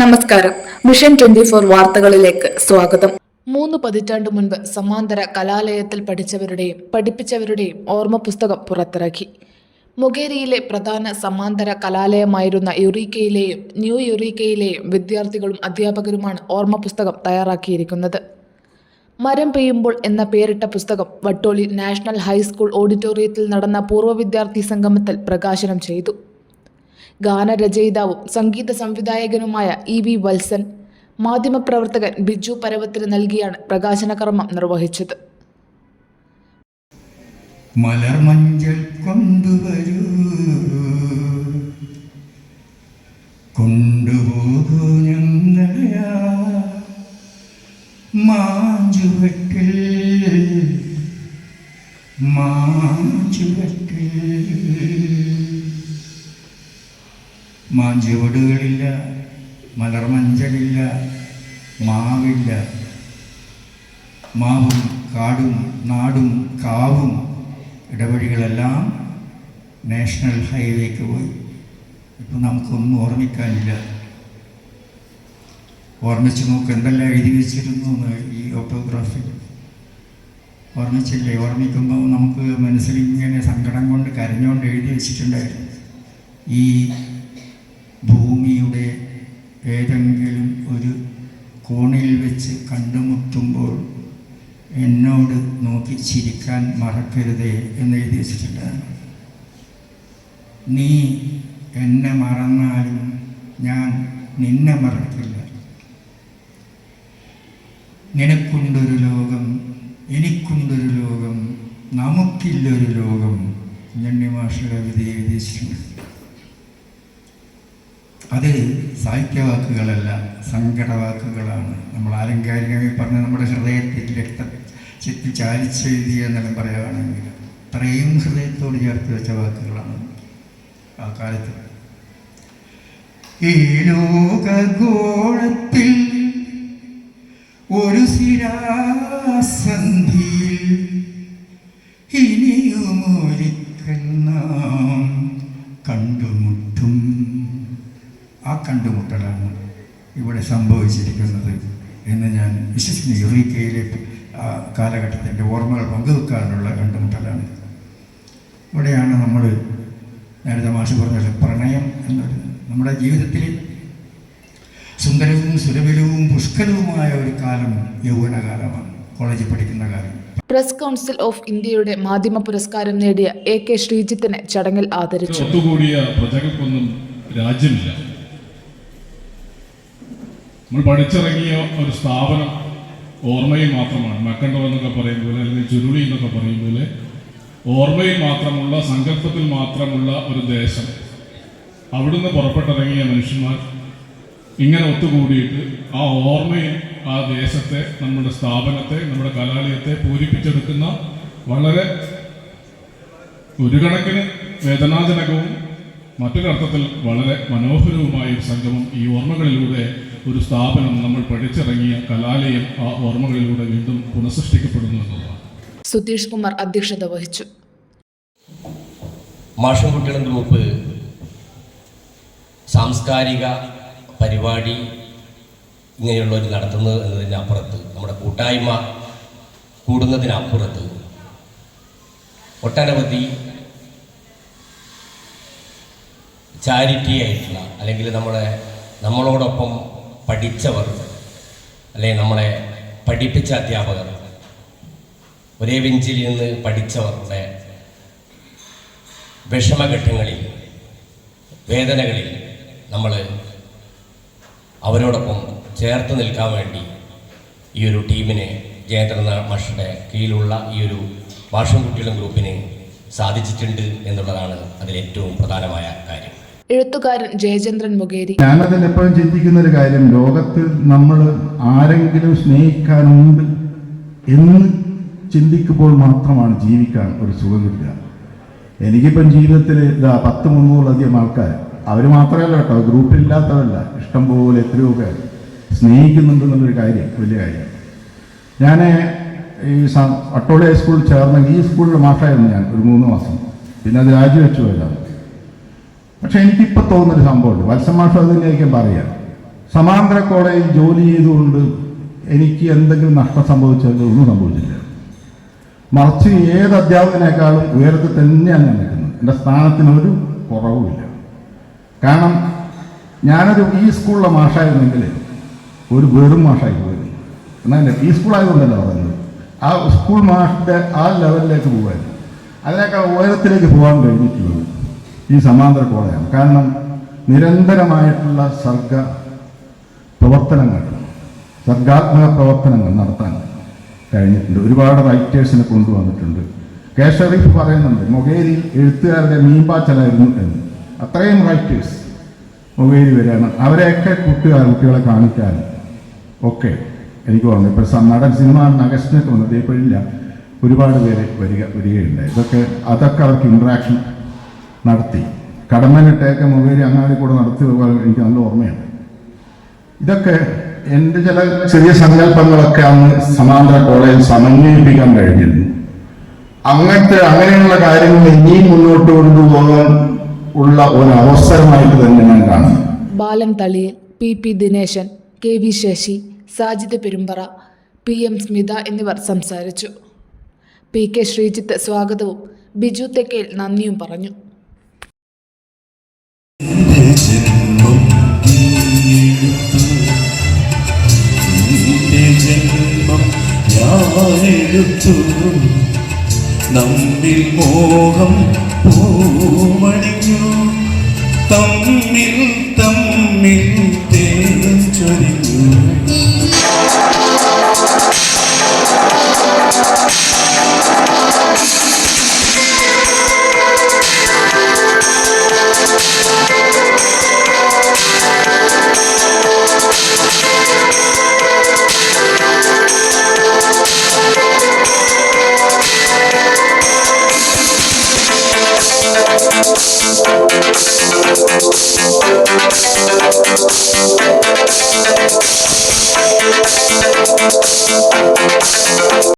നമസ്കാരം. Mission twenty four വാർത്തകളിലേക്ക് സ്വാഗതം. മൂന്ന് പതിറ്റാണ്ട് മുൻപ് സമാന്തര കലാലയത്തിൽ പഠിച്ചവരുടെയും പഠിപ്പിച്ചവരുടെയും ഓർമ്മ പുസ്തകം പുറത്തിറക്കി. മുഗേരിയിലെ പ്രധാന സമാന്തര കലാലയമായിരുന്ന യുറീക്കയിലെയും ന്യൂ യുറീക്കയിലെയും വിദ്യാർത്ഥികളും അധ്യാപകരുമാണ് ഓർമ്മ പുസ്തകം തയ്യാറാക്കിയിരിക്കുന്നത്. മരം പെയ്യുമ്പോൾ എന്ന പേരിട്ട പുസ്തകം വട്ടോളി നാഷണൽ ഹൈസ്കൂൾ ഓഡിറ്റോറിയത്തിൽ നടന്ന പൂർവ വിദ്യാർത്ഥി സംഗമത്തിൽ പ്രകാശനം ചെയ്തു. ഗാനരചയിതാവും സംഗീത സംവിധായകനുമായ ഇ വി വത്സൻ. മാധ്യമപ്രവർത്തകൻ ബിജു പരവത്തിന് നൽകിയാണ് പ്രകാശന കർമ്മം നിർവഹിച്ചത്. മലർമഞ്ചൽ കൊണ്ടുവരൂ. മാഞ്ചുവടുകളില്ല മലർമഞ്ചലില്ല മാവില്ല. മാവും കാടും നാടും കാവും ഇടവഴികളെല്ലാം നാഷണൽ ഹൈവേക്ക് പോയി. ഇപ്പം നമുക്കൊന്നും ഓർമ്മിക്കാനില്ല. ഓർമ്മിച്ച് നോക്ക് എന്തെല്ലാം എഴുതി വെച്ചിരുന്നു ഈ ഓട്ടോഗ്രാഫി ഓർമ്മിച്ചില്ലേ? ഓർമ്മിക്കുമ്പോൾ നമുക്ക് മനസ്സിൽ ഇങ്ങനെ സങ്കടം കൊണ്ട് കരഞ്ഞുകൊണ്ട് എഴുതി വെച്ചിട്ടുണ്ടായിരുന്നു. ഈ ഏതെങ്കിലും ഒരു കോണിൽ വെച്ച് കണ്ടുമുട്ടുമ്പോൾ എന്നോട് നോക്കി ചിരിക്കാൻ മറക്കരുതേ എന്ന് എഴുതി വെച്ചിട്ടുണ്ടായിരുന്നു. നീ എന്നെ മറന്നാലും ഞാൻ നിന്നെ മറക്കില്ല. നിനക്കുണ്ടൊരു ലോകം എനിക്കുണ്ടൊരു ലോകം നമുക്കില്ലൊരു ലോകം കുഞ്ഞണ്ണി മാഷ കവിത അത് സാഹിത്യവാക്കുകളല്ല സങ്കടവാക്കുകളാണ്. നമ്മൾ ആലങ്കാരികമായി പറഞ്ഞ നമ്മുടെ ഹൃദയത്തിൽ രക്ത ചെത്തി ചാലിച്ചെഴുതിയ എന്നെല്ലാം പറയുകയാണെങ്കിൽ അത്രയും ഹൃദയത്തോട് ചേർത്ത് വെച്ച വാക്കുകളാണ് ആ കാലത്ത്. ഈ ലോകഗോളത്തിൽ ഒരു സിരാസന്ധിയിൽ ഇനിയുമൊരിക്കൽ കണ്ടുമുട്ടലാണ് ഇവിടെ സംഭവിച്ചിരിക്കുന്നത് എന്ന് ഞാൻ വിശ്വസിക്കുന്നു. യുറീക്കയിലെ ആ കാലഘട്ടത്തിന്റെ ഓർമ്മകൾ പങ്കുവെക്കാനുള്ള കണ്ടുമുട്ടലാണ്. ഇവിടെയാണ് നമ്മൾ നേരത്തെ മാഷ് പറഞ്ഞത് പ്രണയം എന്നൊരു നമ്മുടെ ജീവിതത്തിൽ സുന്ദരവും സുരഭിലവും പുഷ്കരവുമായ ഒരു കാലം യൗവനകാലമാണ് കോളേജിൽ പഠിക്കുന്ന കാലം. പ്രസ് കൗൺസിൽ ഓഫ് ഇന്ത്യയുടെ മാധ്യമ പുരസ്കാരം നേടിയ എ കെ ശ്രീജിത്തിനെ ചടങ്ങിൽ ആദരിച്ചു. ഒത്തുകൂടിയ പ്രജകൾക്കൊന്നും രാജ്യമില്ല. നമ്മൾ പഠിച്ചിറങ്ങിയ ഒരു സ്ഥാപനം ഓർമ്മയിൽ മാത്രമാണ്. മക്കണ്ടോ എന്നൊക്കെ പറയും പോലെ അല്ലെങ്കിൽ ചുരുളി എന്നൊക്കെ പറയും പോലെ ഓർമ്മയിൽ മാത്രമുള്ള സങ്കല്പത്തിൽ മാത്രമുള്ള ഒരു ദേശം. അവിടുന്ന് പുറപ്പെട്ടിറങ്ങിയ മനുഷ്യന്മാർ ഇങ്ങനെ ഒത്തുകൂടിയിട്ട് ആ ഓർമ്മയിൽ ആ ദേശത്തെ നമ്മുടെ സ്ഥാപനത്തെ നമ്മുടെ കലാലയത്തെ പൂരിപ്പിച്ചെടുക്കുന്ന വളരെ ഒരു കണക്കിന് വേദനാജനകവും മറ്റൊരർത്ഥത്തിൽ വളരെ മനോഹരവുമായ ഒരു സംഗമം ഈ ഓർമ്മകളിലൂടെ ഒരു സ്ഥാപനം നമ്മൾ പഠിച്ചിറങ്ങിയ കലാലയം ആ ഓർമ്മകളിലൂടെ വീണ്ടും പുനഃസൃഷ്ടിക്കപ്പെടുന്നു എന്നുള്ളതാണ്. സുധീഷ് കുമാർ അധ്യക്ഷത വഹിച്ചു. മാഷൻകുട്ടികളും ഗ്രൂപ്പ് സാംസ്കാരിക പരിപാടി ഇങ്ങനെയുള്ളവർ നടത്തുന്നത് എന്നതിനപ്പുറത്ത് നമ്മുടെ കൂട്ടായ്മ കൂടുന്നതിനപ്പുറത്ത് ഒട്ടനവധി ചാരിറ്റി ആയിട്ടുള്ള അല്ലെങ്കിൽ നമ്മളെ നമ്മളോടൊപ്പം പഠിച്ചവർ അല്ലെ നമ്മളെ പഠിപ്പിച്ച അധ്യാപകർ ഒരേ വെഞ്ചിൽ നിന്ന് പഠിച്ചവരുടെ വിഷമഘട്ടങ്ങളിൽ വേദനകളിൽ നമ്മൾ അവരോടൊപ്പം ചേർത്ത് നിൽക്കാൻ വേണ്ടി ഈ ഒരു ടീമിനെ ജയചന്ദ്രന മാഷയുടെ കീഴിലുള്ള ഈ ഒരു ഭാഷംകുട്ടികളും ഗ്രൂപ്പിനെ സാധിച്ചിട്ടുണ്ട് എന്നുള്ളതാണ് അതിലേറ്റവും പ്രധാനമായ കാര്യം. എഴുത്തുകാരൻ ജയചന്ദ്രൻ മുഖേരി. ഞാനതിൽ എപ്പോഴും ചിന്തിക്കുന്ന ഒരു കാര്യം ലോകത്ത് നമ്മൾ ആരെങ്കിലും സ്നേഹിക്കാനുണ്ട് എന്ന് ചിന്തിക്കുമ്പോൾ മാത്രമാണ് ജീവിക്കാൻ ഒരു സുഖം കിട്ടുക എനിക്കിപ്പം ജീവിതത്തിൽ ഇതാ പത്ത് മുന്നൂറിലധികം ആൾക്കാർ അവർ മാത്രമല്ല കേട്ടോ ഗ്രൂപ്പിലില്ലാത്തവരല്ല ഇഷ്ടംപോലെ എത്രയോ പേർ സ്നേഹിക്കുന്നുണ്ടെന്നുള്ളൊരു കാര്യം വലിയ കാര്യം. ഞാൻ ഈ അട്ടോളി ഹൈസ്കൂളിൽ ചേർന്ന ഈ സ്കൂളിൽ മാഷായിരുന്നു ഞാൻ ഒരു മൂന്ന് മാസം. പിന്നെ അത് രാജിവെച്ചു പോയതാണ് പക്ഷെ എനിക്കിപ്പോൾ തോന്നുന്നൊരു സംഭവമുണ്ട്. വത്സമാഷം അതിലേക്കും പറയാം സമാന്തര കോളേജിൽ ജോലി ചെയ്തുകൊണ്ട് എനിക്ക് എന്തെങ്കിലും നഷ്ടം സംഭവിച്ചത് ഒന്നും സംഭവിച്ചില്ല. മറിച്ച് ഏത് അധ്യാപകനേക്കാളും ഉയരത്തിൽ തന്നെയാണ് ഞാൻ നിൽക്കുന്നത്. എന്റെ സ്ഥാനത്തിനൊരു കുറവുമില്ല. കാരണം ഞാനൊരു ഈ സ്കൂളിലെ മാഷായിരുന്നെങ്കിൽ ഒരു വെറും മാഷായി പോയിരുന്നു. എന്നാൽ ഈ സ്കൂളായതുകൊണ്ടല്ല പറയുന്നത്. ആ സ്കൂൾ മാഷിന്റെ ആ ലെവലിലേക്ക് പോകുമായിരുന്നു അതിനേക്കാൾ ഉയരത്തിലേക്ക് പോകാൻ കഴിഞ്ഞിട്ടുള്ളത് ഈ സമാന്തര കോളയാണ് കാരണം നിരന്തരമായിട്ടുള്ള സർഗ പ്രവർത്തനങ്ങൾ സർഗാത്മക പ്രവർത്തനങ്ങൾ നടത്താൻ കഴിഞ്ഞിട്ടുണ്ട്. ഒരുപാട് റൈറ്റേഴ്സിനെ കൊണ്ടുവന്നിട്ടുണ്ട്. കെ പറയുന്നുണ്ട് മൊഗേരി എഴുത്തുകാരുടെ മീൻപാച്ചലായിരുന്നു എന്ന്. അത്രയും റൈറ്റേഴ്സ് മൊകേരി വരികയാണ് അവരെയൊക്കെ കൂട്ടുകാർ കുട്ടികളെ കാണിക്കാൻ ഒക്കെ എനിക്ക് തോന്നുന്നു. ഇപ്പോൾ നടൻ സിനിമ നഗസ്റ്റിനൊക്കെ തോന്നുന്നു. ഇപ്പോഴില്ല ഒരുപാട് പേര് വരിക വരികയുണ്ടായി. ഇതൊക്കെ അതൊക്കെ അവർക്ക് ഇൻട്രാക്ഷൻ നടത്തി. കടമ്മനിട്ടയൊക്കെ മുഖേരി അങ്ങാടി കൂടെ നടത്തി എനിക്ക് നല്ല ഓർമ്മയുണ്ട്. ഇതൊക്കെ എന്റെ ചില ചെറിയ സങ്കല്പങ്ങളൊക്കെ അന്ന് സമാന്തര കോളേജിൽ സമന്വയിപ്പിക്കാൻ കഴിഞ്ഞിരുന്നു. അങ്ങനത്തെ അങ്ങനെയുള്ള കാര്യങ്ങൾ ഇനിയും മുന്നോട്ട് കൊണ്ടുപോകാൻ ഉള്ള ഒരു അവസരമായിട്ട് തന്നെ ഞാൻ കാണുന്നു. Balan Thaliyil P P Dineshan K V Sasi Sajid Perumbara P M Smitha എന്നിവർ സംസാരിച്ചു. പി കെ ശ്രീജിത്ത് സ്വാഗതവും ബിജു തെക്കേൽ നന്ദിയും പറഞ്ഞു. ഞാനെടുത്തു നമ്മിൽ മോഹം